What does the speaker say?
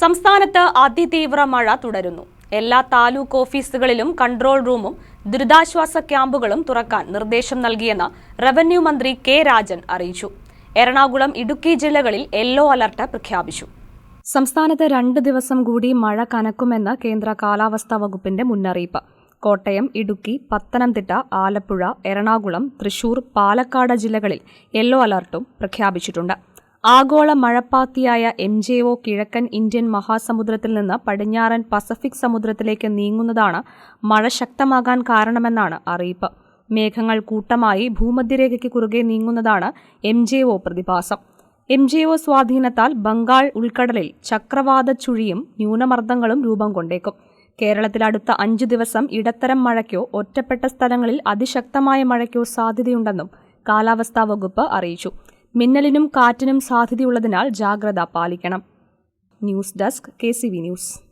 സംസ്ഥാനത്ത് അതിതീവ്ര മഴ തുടരുന്നു. എല്ലാ താലൂക്ക് ഓഫീസുകളിലും കൺട്രോൾ റൂമും ദുരിതാശ്വാസ ക്യാമ്പുകളും തുറക്കാൻ നിർദ്ദേശം നൽകിയെന്ന് റവന്യൂ മന്ത്രി കെ രാജൻ അറിയിച്ചു. എറണാകുളം ഇടുക്കി ജില്ലകളിൽ യെല്ലോ അലർട്ട് പ്രഖ്യാപിച്ചു. സംസ്ഥാനത്ത് രണ്ട് ദിവസം കൂടി മഴ കനക്കുമെന്ന് കേന്ദ്ര കാലാവസ്ഥാ വകുപ്പിന്റെ മുന്നറിയിപ്പ്. കോട്ടയം ഇടുക്കി പത്തനംതിട്ട ആലപ്പുഴ എറണാകുളം തൃശൂർ പാലക്കാട് ജില്ലകളിൽ യെല്ലോ അലർട്ടും പ്രഖ്യാപിച്ചിട്ടുണ്ട്. ആഗോള മഴപ്പാത്തിയായ എം ജെ ഒ കിഴക്കൻ ഇന്ത്യൻ മഹാസമുദ്രത്തിൽ നിന്ന് പടിഞ്ഞാറൻ പസഫിക് സമുദ്രത്തിലേക്ക് നീങ്ങുന്നതാണ് മഴ ശക്തമാകാൻ കാരണമെന്നാണ് അറിയിപ്പ്. മേഘങ്ങൾ കൂട്ടമായി ഭൂമധ്യരേഖയ്ക്ക് കുറുകെ നീങ്ങുന്നതാണ് എം ജെ ഒ പ്രതിഭാസം. എം ജെ ഒ സ്വാധീനത്താൽ ബംഗാൾ ഉൾക്കടലിൽ ചക്രവാത ചുഴിയും ന്യൂനമർദ്ദങ്ങളും രൂപം കൊണ്ടേക്കും. കേരളത്തിൽ അടുത്ത അഞ്ചു ദിവസം ഇടത്തരം മഴയ്ക്കോ ഒറ്റപ്പെട്ട സ്ഥലങ്ങളിൽ അതിശക്തമായ മഴയ്ക്കോ സാധ്യതയുണ്ടെന്നും കാലാവസ്ഥാ വകുപ്പ് അറിയിച്ചു. മിന്നലിനും കാറ്റിനും സാധ്യതയുള്ളതിനാൽ ജാഗ്രത പാലിക്കണം. News desk K C V news.